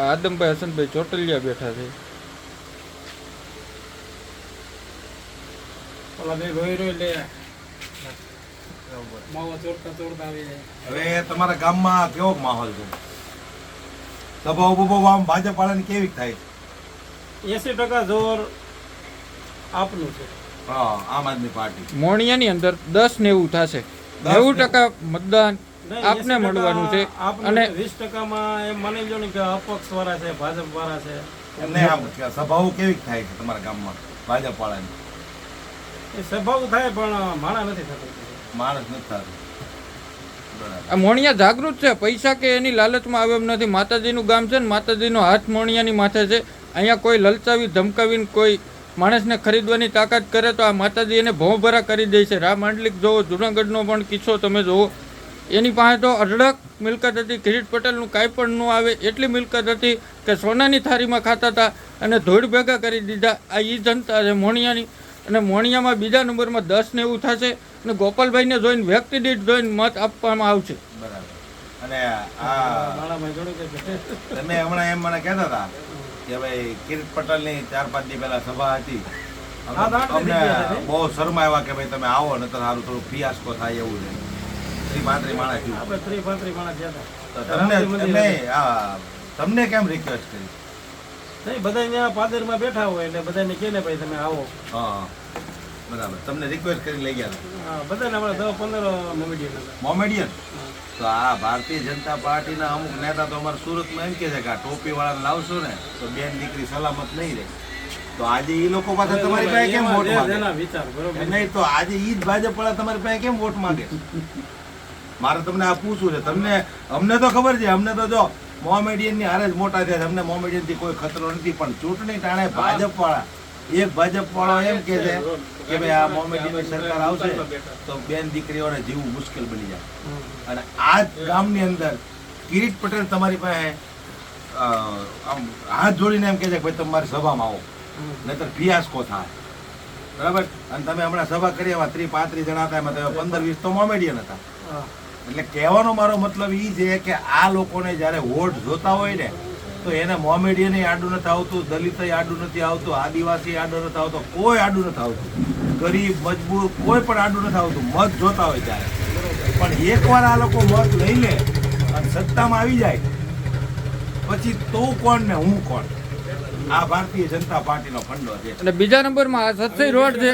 આદમભાઈ હસનભાઈ ચોટલિયા બેઠા છે. હવે તમારા ગામમાં કેવો માહોલ છે? સભાઓ બભાઓ આમ ભાજપ વાળાની કેવી થાય? એસી ટકા જોર આપનું છે. હા આમ આદમી પાર્ટી. મોણિયાની અંદર દસ નેવું થશે. નેવું ટકા મતદાન આપને મળવાનું છે. અને વીસ ટકામાં એમ માની લો ને કે અપક્ષ વાળા છે ભાજપ વાળા છે. એમને આમ સભાઓ કેવી થાય છે તમારા ગામમાં ભાજપ વાળાની એ સ્વભાવ થાય પણ માણા નથી થતું. માણસ નથી થતું. મોણિયા જાગૃત છે પૈસા કે એની લાલચમાં આવે એમ નથી. માતાજીનું ગામ છે ને માતાજીનો હાથ મોણિયાની માથે છે. અહીંયા કોઈ લલચાવી ધમકાવીને કોઈ માણસને ખરીદવાની તાકાત કરે તો આ માતાજી એને ભોંભરા કરી દે છે. રામ માંડલિક જોવો જુનાગઢનો પણ કિસ્સો તમે જોવો એની પાસે તો અઢળક મિલકત હતી. કિરીટ પટેલનું કાંઈ પણ ન આવે એટલી મિલકત હતી કે સોનાની થાળીમાં ખાતા હતા અને ધોળ ભેગા કરી દીધા. આ એ જનતા છે મોણિયાની. અને મોણિયામાં બીજા નંબરમાં દસ ને એવું થશે અને ગોપાલભાઈને જોઈને વ્યક્તિ દીઠ જોઈને મત આપવામાં આવશે. બરાબર. અને આ તમે હમણાં એમ મને કહેતા હતા કે ભાઈ કિરીટ પટેલની ચાર પાંચ દી પહેલા સભા હતી. બહુ શરમા એવા અમને બહુ શરમાવ્યા કે ભાઈ તમે આવો નતર સારું થોડું ફિયાસ્કો થાય એવું છે. શ્રી પાંત્રી માણસ થયું. આપણે ત્રી પાંત્રી માણસ ગયા તો હતા તમને રામજી મંદિરે. નહીં, આ તમને કેમ રિક્વેસ્ટ કરી? નહીં બધા ત્યાં પાદરમાં બેઠા હોય એટલે બધાને કહે ને ભાઈ તમે આવો. હા. બરાબર. તમને રિક્વેસ્ટ કરી લઈ ગયા હતા. હા, બધાને આપણે દસ પંદર મોમેડિયન હતા. મોમેડિયન? તો આ ભારતીય જનતા પાર્ટીના અમુક નેતા તો અમારા સુરતમાં એમ કે છે કે આ ટોપી વાળા લાવશો ને તો બેન દીકરી સલામત નહીં રહે. તો આજે એ લોકો પાસે તમારી પાસે કેમ એમાં વોટ જે માંગે? વિચાર બરોબર. નહીં તો આજે ઈ જ ભાજપ વાળા તમારી પાસે કેમ વોટ માંગે? મારે તમને આ પૂછવું છે. તમને અમને તો ખબર છે અમને તો જો મોમેડિયનની હારે જ મોટા થયા અમને મોમેડિયનથી કોઈ ખતરો નથી પણ ચૂંટણી ટાણે ભાજપ વાળા એક ભાજપ વાળો એમ કે છે કે ભાઈ આ મોમેડિયન સરકાર આવશે તો બેન દીકરીઓને જીવવું મુશ્કેલ બની જાય. અને આ ગામની અંદર કિરીટ પટેલ તમારી પાસે આમ હાથ જોડીને એમ કહે છે કે ભાઈ તમારી સભામાં આવો. નહીતર ફિયાસ્કો થાય. બરાબર? અને તમે હમણાં સભા કરી એમાં ત્રી પાંત્રીસ જણા હતા એમાં તમે પંદર વીસ તો મોમેડિયન હતા. એટલે કહેવાનો મારો મતલબ એ છે કે આ લોકોને જ્યારે વોટ જોતા હોય ને તો એને મોમેડિયન આડું નથી આવતું દલિત આડું નથી આવતું આદિવાસી આડું નથી આવતું કોઈ આડું નથી આવતું. ગરીબ મજબૂર કોઈ પણ આડું નથી આવતું મત જોતા હોય ત્યારે. પણ એકવાર આ લોકો મત લઈ લે અને સત્તામાં આવી જાય પછી તો કોણ ને હું કોણ? આ ભારતીય જનતા પાર્ટીનો ફંડો છે. અને બીજા નંબરમાં આ સત્સઈ રોડ છે.